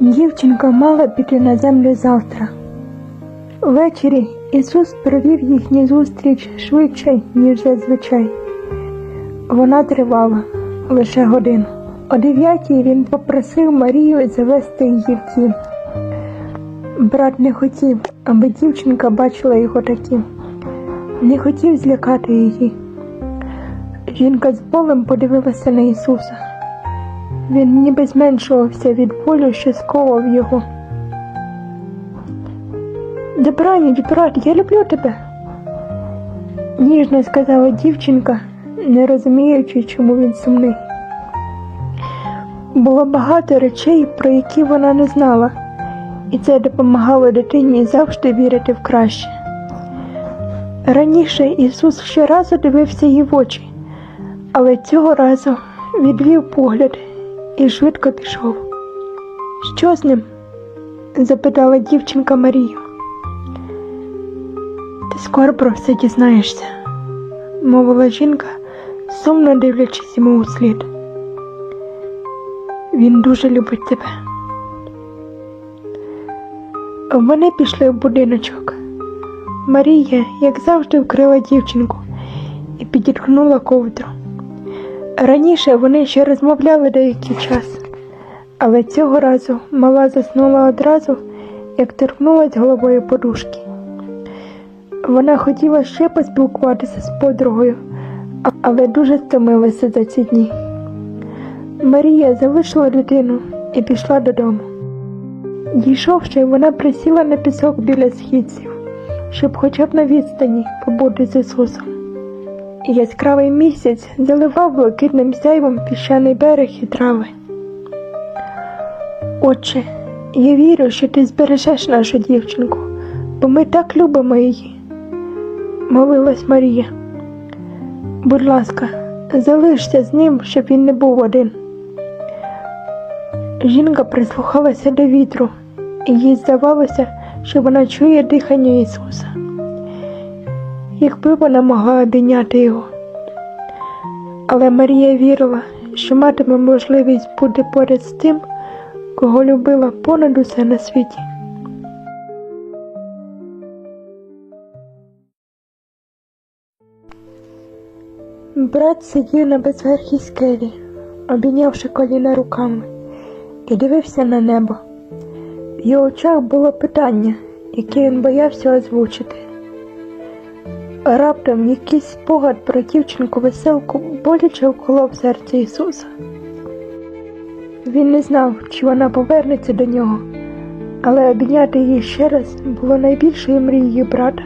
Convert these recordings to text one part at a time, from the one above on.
Дівчинка мала піти на землю завтра. Ввечері Ісус провів їхню зустріч швидше, ніж зазвичай. Вона тривала лише годину. О дев'ятій він попросив Марію завести її в дім. Брат не хотів, аби дівчинка бачила його таким, не хотів злякати її. Жінка з болем подивилася на Ісуса. Він ніби зменшувався від болю, що сковав його. Добраніч, брат, я люблю тебе. Ніжно сказала дівчинка, не розуміючи, чому він сумний. Було багато речей, про які вона не знала, і це допомагало дитині завжди вірити в краще. Раніше Ісус щоразу дивився їй в очі, але цього разу відвів погляд і швидко пішов. Що з ним? запитала дівчинка Марію. Ти скоро про все дізнаєшся, мовила жінка, сумно дивлячись йому у слід. Він дуже любить тебе. Вони пішли в будиночок. Марія, як завжди, вкрила дівчинку і підіткнула ковдру. Раніше вони ще розмовляли деякий час, але цього разу мала заснула одразу, як торкнулась головою подушки. Вона хотіла ще поспілкуватися з подругою, але дуже стомилася за ці дні. Марія залишила дитину і пішла додому. Дійшовши, вона присіла на пісок біля східців, щоб хоча б на відстані побути з Ісусом. Яскравий місяць заливав блакитним сяйвом піщаний берег і трави. Отче, я вірю, що ти збережеш нашу дівчинку, бо ми так любимо її, молилась Марія. Будь ласка, залишся з ним, щоб він не був один. Жінка прислухалася до вітру, і їй здавалося, що вона чує дихання Ісуса. Якби вона могла обійняти його. Але Марія вірила, що матиме можливість бути поряд з тим, кого любила понад усе на світі. Брат сидів на безверхій скелі, обійнявши коліна руками, і дивився на небо. В його очах було питання, яке він боявся озвучити. Раптом якийсь спогад про дівчинку веселку боляче вколов серце Ісуса. Він не знав, чи вона повернеться до нього, але обійняти її ще раз було найбільшою мрією брата.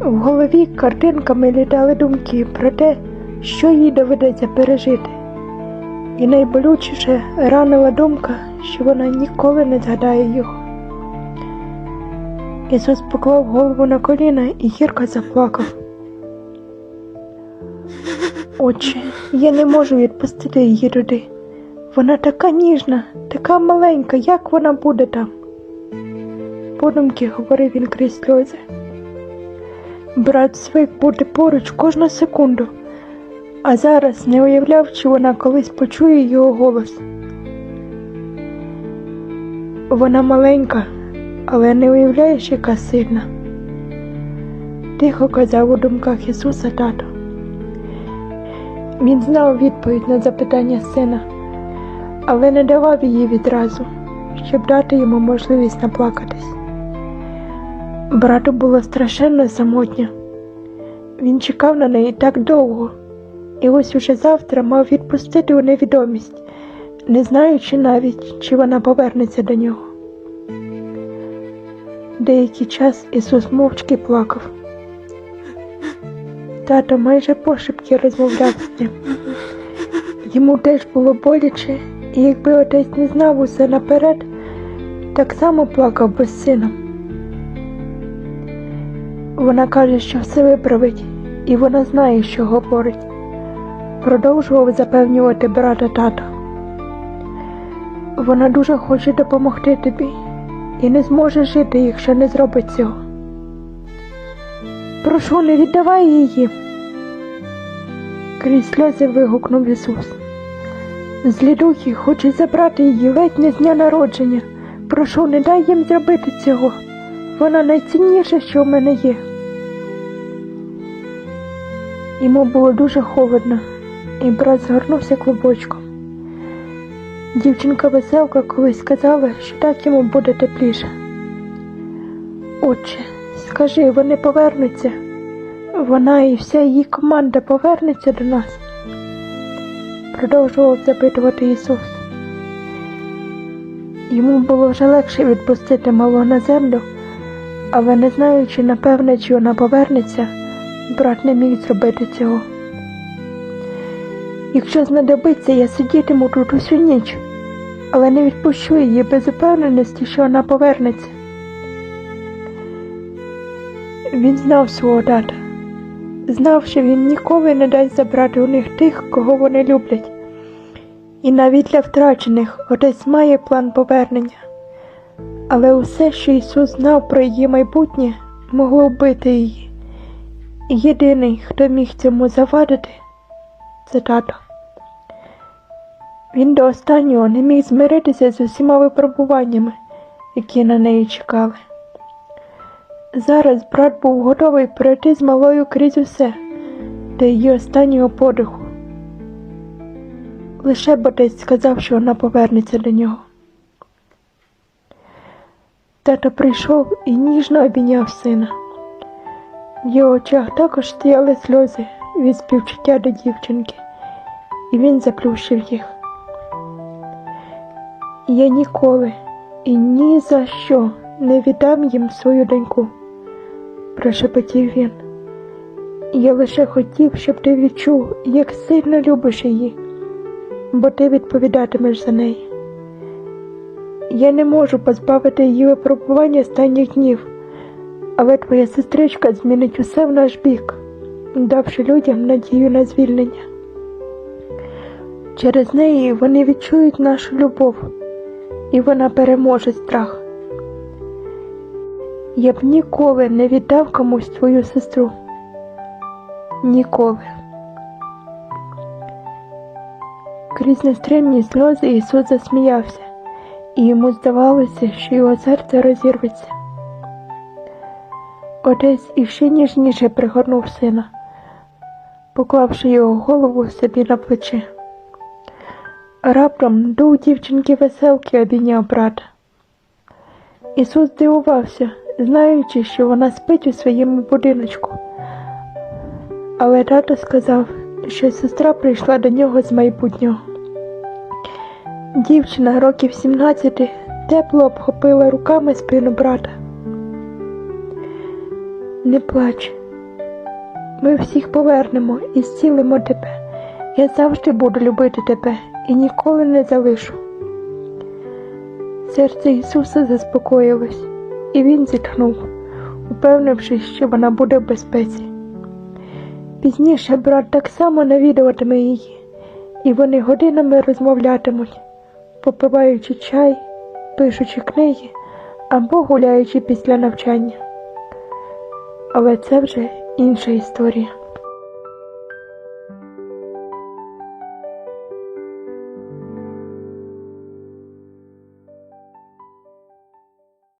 В голові картинками літали думки про те, що їй доведеться пережити, і найболючіше ранила думка, що вона ніколи не згадає його. Ісус поклав голову на коліна і гірко заплакав. Отче, я не можу відпустити її туди. Вона така ніжна, така маленька, як вона буде там? Подумки говорив він крізь сльози. Брат звик бути поруч кожну секунду, а зараз не уявляв, чи вона колись почує його голос. Вона маленька, але не уявляєш, яка сильна. Тихо казав у думках Ісуса тато. Він знав відповідь на запитання сина, але не давав її відразу, щоб дати йому можливість наплакатись. Брату було страшенно самотньо. Він чекав на неї так довго, і ось уже завтра мав відпустити у невідомість, не знаючи навіть, чи вона повернеться до нього. Деякий час Ісус мовчки плакав. Тато майже пошепки розмовляв з ним. Йому теж було боляче, і якби отець не знав усе наперед, так само плакав би з сином. Вона каже, що все виправить, і вона знає, що говорить. Продовжував запевнювати брата тато. Вона дуже хоче допомогти тобі і не зможе жити, якщо не зробить цього. Прошу, не віддавай її. Крізь сльози вигукнув Ісус. Злі духи хочуть забрати її ледь не з дня народження. Прошу, не дай їм зробити цього. Вона найцінніше, що в мене є. Йому було дуже холодно, і брат згорнувся клубочком. Дівчинка веселка колись сказала, що так йому буде тепліше. Отче, скажи, вони повернуться. Вона і вся її команда повернеться до нас. Продовжував запитувати Ісус. Йому було вже легше відпустити малого на землю, але не знаючи, напевне, чи вона повернеться, брат не міг зробити цього. Якщо знадобиться, я сидітиму тут усю ніч, але не відпущу її без упевненості, що вона повернеться. Він знав свого тата, знав, що він ніколи не дасть забрати у них тих, кого вони люблять. І навіть для втрачених отець має план повернення. Але усе, що Ісус знав про її майбутнє, могло вбити її. Єдиний, хто міг цьому завадити, це тато. Він до останнього не міг змиритися з усіма випробуваннями, які на неї чекали. Зараз брат був готовий пройти з малою крізь усе до її останнього подиху. Лише батець сказав, що вона повернеться до нього. Тато прийшов і ніжно обійняв сина. В його очах також стояли сльози від співчуття до дівчинки, і він заплющив їх. Я ніколи і ні за що не віддам їм свою доньку, прошепотів він. Я лише хотів, щоб ти відчув, як сильно любиш її, бо ти відповідатимеш за неї. Я не можу позбавити її випробування останніх днів, але твоя сестричка змінить усе в наш бік, давши людям надію на звільнення. Через неї вони відчують нашу любов, і вона переможе страх. Я б ніколи не віддав комусь твою сестру. Ніколи. Крізь нестримні сльози Ісус засміявся, і йому здавалося, що його серце розірветься. Отець іще ніжніше пригорнув сина, поклавши його голову собі на плече. Раптом дух дівчинки веселки обійняв брата. Ісус здивувався, знаючи, що вона спить у своєму будиночку. Але тато сказав, що сестра прийшла до нього з майбутнього. Дівчина років 17 тепло обхопила руками спину брата. Не плач. Ми всіх повернемо і зцілимо тебе. Я завжди буду любити тебе і ніколи не залишу. Серце Ісуса заспокоїлось, і він зітхнув, упевнившись, що вона буде в безпеці. Пізніше брат так само навідуватиме її, і вони годинами розмовлятимуть, попиваючи чай, пишучи книги або гуляючи після навчання. Але це вже інша історія.